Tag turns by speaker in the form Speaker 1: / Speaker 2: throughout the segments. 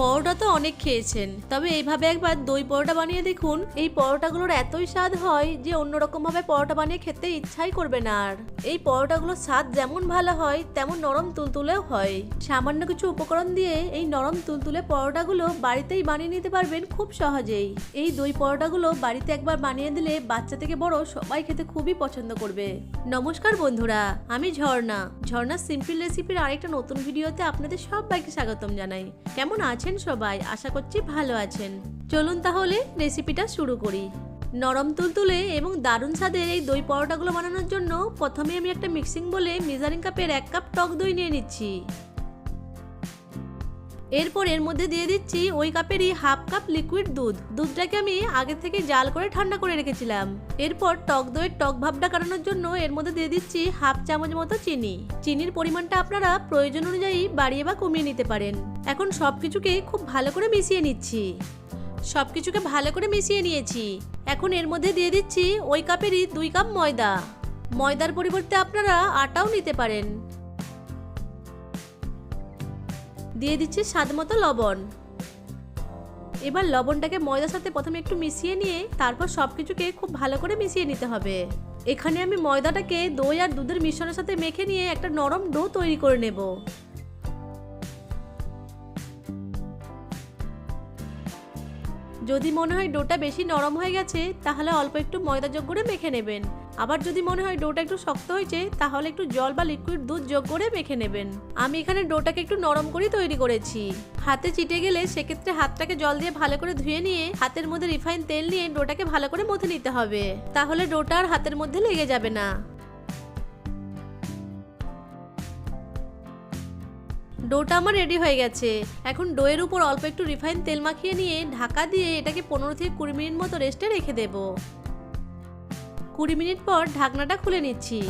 Speaker 1: পরোটা তো অনেক খেয়েছেন। তবে এইভাবে একবার দই পরোটা বানিয়ে দেখুন, এই পরোটাগুলোর এতই স্বাদ হয় যে অন্যরকম ভাবে পরোটা বানিয়ে খেতে ইচ্ছাই করবে না আর। এই পরোটাগুলোর স্বাদ যেমন ভালো হয়, তেমন নরম তুলতুলেও হয়। সামান্য কিছু উপকরণ দিয়ে এই নরম তুলতুলে পরোটাগুলো বাড়িতেই বানিয়ে নিতে পারবেন খুব সহজেই। এই দই পরোটাগুলো বাড়িতে একবার বানিয়ে দিলে বাচ্চা থেকে বড় সবাই খেতে খুবই পছন্দ করবে। নমস্কার বন্ধুরা, আমি ঝর্ণা। ঝর্ণা সিম্পল রেসিপির আরেকটা নতুন ভিডিওতে আপনাদের সবাইকে স্বাগতম জানাই। কেমন আছেন সবাই? আশা করছি ভালো আছেন। চলুন তাহলে রেসিপিটা শুরু করি। নরম তুলতুলে এবং দারুণ স্বাদের এই দই পরোটাগুলো বানানোর জন্য প্রথমে আমি একটা মিক্সিং বলে মেজারিং কাপের এক কাপ টক দই নিয়ে নিচ্ছি। এরপর এর মধ্যে দিয়ে দিচ্ছি ওই কাপেরই হাফ কাপ লিকুইড দুধ। দুধটাকে আমি আগে থেকে জাল করে ঠান্ডা করে রেখেছিলাম। এরপর টক দইয়ের টক ভাবটা কাটানোর জন্য এর মধ্যে দিয়ে দিচ্ছি হাফ চামচ মতো চিনি। চিনির পরিমাণটা আপনারা প্রয়োজন অনুযায়ী বাড়িয়ে বা কমিয়ে নিতে পারেন। এখন সব কিছুকে খুব ভালো করে মিশিয়ে নিচ্ছি। সব কিছুকে ভালো করে মিশিয়ে নিয়েছি। এখন এর মধ্যে দিয়ে দিচ্ছি ওই কাপেরই দুই কাপ ময়দা। ময়দার পরিবর্তে আপনারা আটাও নিতে পারেন। দিয়ে দিচ্ছি স্বাদ মতো লবণ। এবার লবণটাকে ময়দার সাথে প্রথমে একটু মিশিয়ে নিয়ে তারপর সব কিছুকে খুব ভালো করে মিশিয়ে নিতে হবে। এখানে আমি ময়দাটাকে দই আর দুধের মিশ্রণের সাথে মেখে নিয়ে একটা নরম ডো তৈরি করে নেব। যদি মনে হয় ডোটা বেশি নরম হয়ে গেছে, তাহলে অল্প একটু ময়দা যোগ করে মেখে নেবেন। আবার যদি মনে হয় ডোটা একটু শক্ত হয়েছে, তাহলে একটু জল বা লিকুইড দুধ যোগ করে মেখে নেবেন। আমি এখানে ডোটাকে একটু নরম করে তৈরি করেছি। হাতে চিটে গেলে সেক্ষেত্রে হাতটাকে জল দিয়ে ভালো করে ধুয়ে নিয়ে, হাতের মধ্যে রিফাইন তেল নিয়ে ডোটাকে ভালো করে মথে নিতে হবে। তাহলে ডোটা আর হাতের মধ্যে লেগে যাবে না। ডোটা আমার রেডি হয়ে গেছে। এখন ডোয়ের উপর অল্প একটু রিফাইন তেল মাখিয়ে নিয়ে ঢাকা দিয়ে এটাকে পনেরো থেকে কুড়ি মিনিট মতো রেস্টে রেখে দেব। কুড়ি মিনিট পর ঢাকনাটা খুলে নিচ্ছি।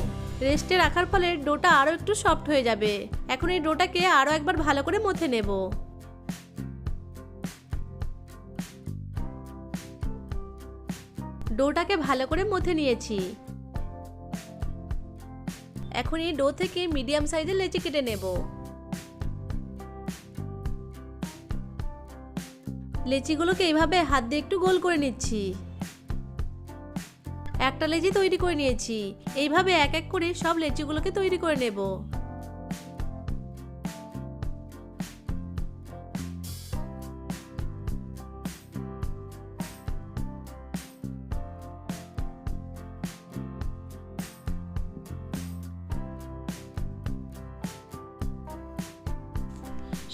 Speaker 1: রেস্টে রাখার ফলে ডোটা আরও একটু সফট হয়ে যাবে। এখন এই ডোটাকে আরও একবার ভালো করে মথে নেব। ডোটাকে ভালো করে মথে নিয়েছি। এখন এই ডো থেকে মিডিয়াম সাইজের লেচি কেটে নেব। লেচিগুলোকে এইভাবে হাত দিয়ে একটু গোল করে নিচ্ছি। একটা লেচি তৈরি করে নিয়েছি। এইভাবে এক এক করে সব লেচিগুলোকে তৈরি করে নেব।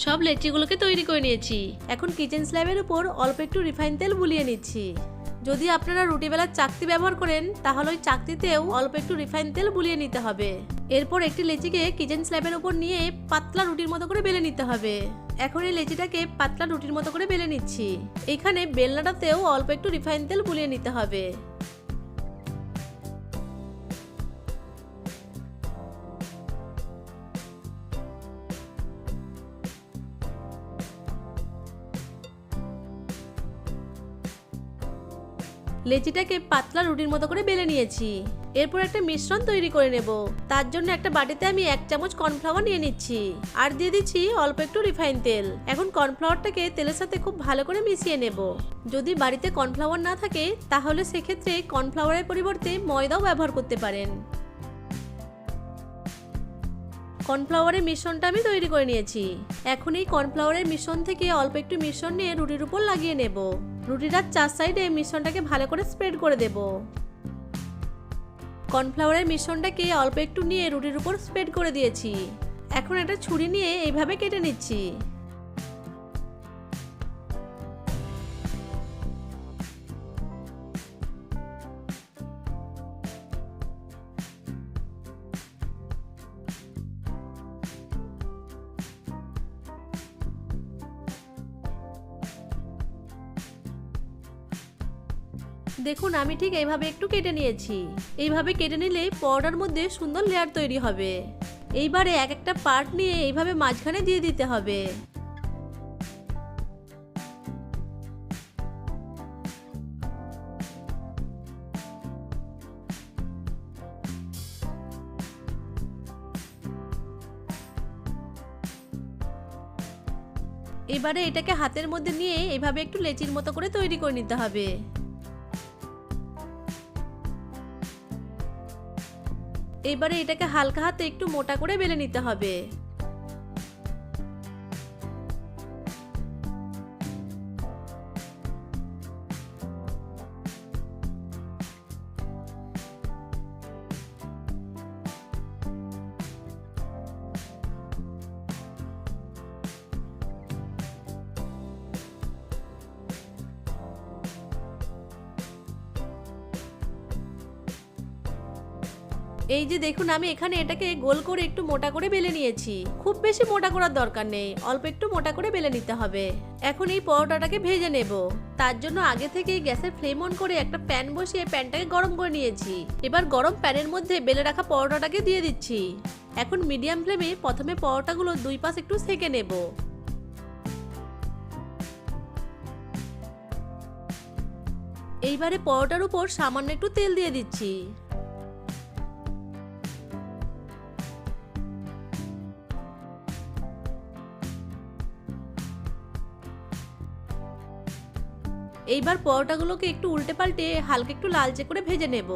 Speaker 1: সব লেচিগুলোকে তৈরি করে নিয়েছি। এখন কিচেন স্ল্যাবের উপর অল্প একটু রিফাইন তেল বুলিয়ে নিচ্ছি। যদি আপনারা রুটি বেলার চাকতি ব্যবহার করেন, তাহলে ওই চাকতিতেও অল্প একটু রিফাইন তেল বুলিয়ে নিতে হবে। এরপর একটি লেচিকে কিচেন স্ল্যাবের উপর নিয়ে পাতলা রুটির মতো করে বেলে নিতে হবে। এখন এই লেচিটাকে পাতলা রুটির মতো করে বেলে নিচ্ছি। এখানে বেলনাটাতেও অল্প একটু রিফাইন তেল বুলিয়ে নিতে হবে। লেচিটাকে পাতলা রুটির মতো করে বেলে নিয়েছি। এরপর একটা মিশ্রণ তৈরি করে নেব। তার জন্য একটা বাটিতে আমি এক চামচ কর্নফ্লাওয়ার নিয়ে নিচ্ছি। আর দিয়ে দিচ্ছি অল্প একটু রিফাইন তেল। এখন কর্নফ্লাওয়ারটাকে তেলের সাথে খুব ভালো করে মিশিয়ে নেব। যদি বাড়িতে কর্নফ্লাওয়ার না থাকে, তাহলে সেক্ষেত্রে কর্নফ্লাওয়ারের পরিবর্তে ময়দাও ব্যবহার করতে পারেন। কর্নফ্লাওয়ারের মিশ্রণটা আমি তৈরি করে নিয়েছি। এখন এই কর্নফ্লাওয়ারের মিশ্রণ থেকে অল্প একটু মিশ্রণ নিয়ে রুটির উপর লাগিয়ে নেব। রুটিটার চার সাইডে মিশ্রণটাকে ভালো করে স্প্রেড করে দেব। কর্নফ্লাওয়ারের মিশ্রণটাকে অল্প একটু নিয়ে রুটির উপর স্প্রেড করে দিয়েছি। এখন একটা ছুরি নিয়ে এইভাবে কেটে নিচ্ছি। দেখুন, আমি ঠিক এইভাবে একটু কেটে নিয়েছি। এইভাবে কেটে নিলে পরোটার মধ্যে সুন্দর লেয়ার তৈরি হবে। এইবারে এক একটা পার্ট নিয়ে এইভাবে মাঝখানে দিয়ে দিতে হবে। এবারে এটাকে হাতের মধ্যে নিয়ে এভাবে একটু লেচির মতো করে তৈরি করে নিতে হবে। এবারে এটাকে হালকা হাতে একটু মোটা করে বেলে নিতে হবে। এই যে দেখুন, আমি এখানে এটাকে গোল করে একটু মোটা করে বেলে নিয়েছি। খুব বেশি মোটা করার দরকার নেই, অল্প একটু মোটা করে বেলে নিতে হবে। এখন এই পরোটাটাকে ভেজে নেব। তার জন্য আগে থেকেই গ্যাসের ফ্লেম অন করে একটা প্যান বসিয়ে প্যানটাকে গরম করে নিয়েছি। এবার গরম প্যানের মধ্যে বেলে রাখা পরোটাটাকে দিয়ে দিচ্ছি। এখন মিডিয়াম ফ্লেমে প্রথমে পরোটাগুলো দুই পাশ একটু সেকে নেব। এইবারে পরোটার উপর সামান্য একটু তেল দিয়ে দিচ্ছি। এইবার পরোটাগুলোকে একটু উল্টে পাল্টে হালকা একটু লালচে করে ভেজে নেব।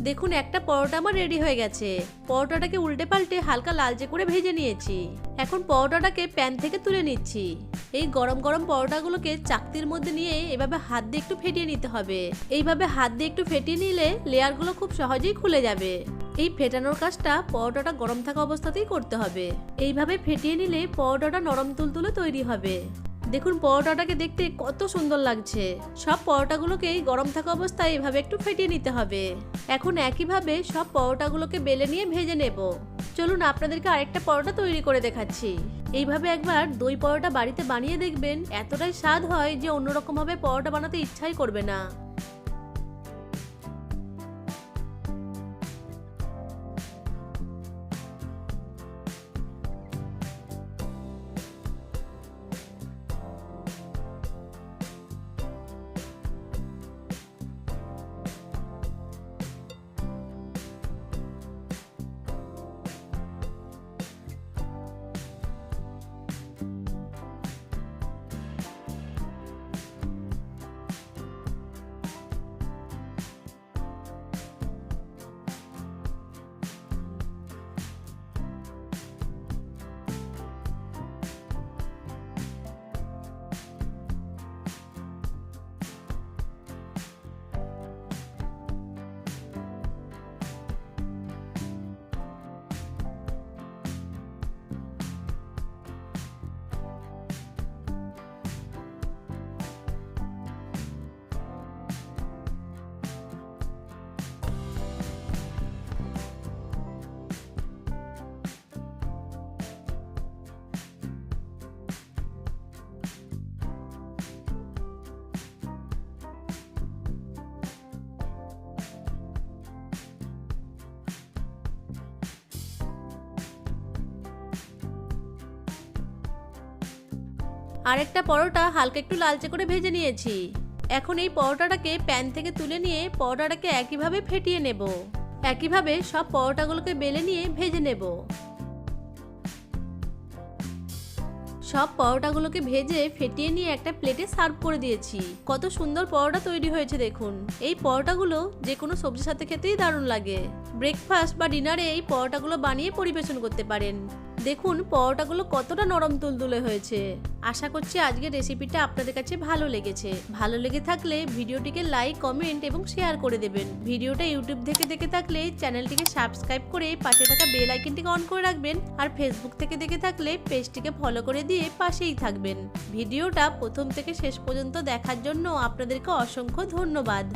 Speaker 1: দেখুন, একটা পরোটা আমার রেডি হয়ে গেছে। পরোটাটাকে উল্টে পাল্টে হালকা লালচে করে ভেজে নিয়েছি। এখন পরোটাটাকে প্যান থেকে তুলে নিচ্ছি। এই গরম গরম পরোটাগুলোকে চাকতির মধ্যে নিয়ে এভাবে হাত দিয়ে একটু ফেটিয়ে নিতে হবে। এইভাবে হাত দিয়ে একটু ফেটিয়ে নিলে লেয়ারগুলো খুব সহজেই খুলে যাবে। এই ফেটানোর কাজটা পরোটাটা গরম থাকা অবস্থাতেই করতে হবে। এইভাবে ফেটিয়ে নিলে পরোটাটা নরম তুলতুলে তৈরি হবে। দেখুন, পরোটাটাকে দেখতে কত সুন্দর লাগছে। সব পরোটাগুলোকেই গরম থাকা অবস্থায় এভাবে একটু ফেটিয়ে নিতে হবে। এখন একইভাবে সব পরোটাগুলোকে বেলে নিয়ে ভেজে নেব। চলুন, আপনাদেরকে আরেকটা পরোটা তৈরি করে দেখাচ্ছি। এইভাবে একবার দই পরোটা বাড়িতে বানিয়ে দেখবেন, এতটাই স্বাদ হয় যে অন্যরকমভাবে পরোটা বানাতে ইচ্ছাই করবে না। আরেকটা পরোটা হালকা একটু লালচে করে ভেজে নিয়েছি। এখন এই পরোটাটাকে প্যান থেকে তুলে নিয়ে পরোটাটাকে একইভাবে ফেটিয়ে নেব। একইভাবে সব পরোটাগুলোকে বেলে নিয়ে ভেজে নেব। সব পরোটাগুলোকে ভেজে ফেটিয়ে নিয়ে একটা প্লেটে সার্ভ করে দিয়েছি। কত সুন্দর পরোটা তৈরি হয়েছে দেখুন। এই পরোটাগুলো যে কোনো সবজির সাথে খেতেই দারুণ লাগে। ব্রেকফাস্ট বা ডিনারে এই পরোটাগুলো বানিয়ে পরিবেশন করতে পারেন। দেখুন, পরোটাগুলো কতটা নরম তুলতুলে হয়েছে। আশা করছি আজকের রেসিপিটা আপনাদের কাছে ভালো লেগেছে। ভালো লেগে থাকলে ভিডিওটিকে লাইক কমেন্ট এবং শেয়ার করে দেবেন। ভিডিওটা ইউটিউব থেকে দেখে থাকলে চ্যানেলটিকে সাবস্ক্রাইব করে পাশে থাকা বেল আইকনটিকে অন করে রাখবেন আর ফেসবুক থেকে দেখে থাকলে পেজটিকে ফলো করে দিয়ে পাশেই থাকবেন। ভিডিওটা প্রথম থেকে শেষ পর্যন্ত দেখার জন্য আপনাদেরকে অসংখ্য ধন্যবাদ।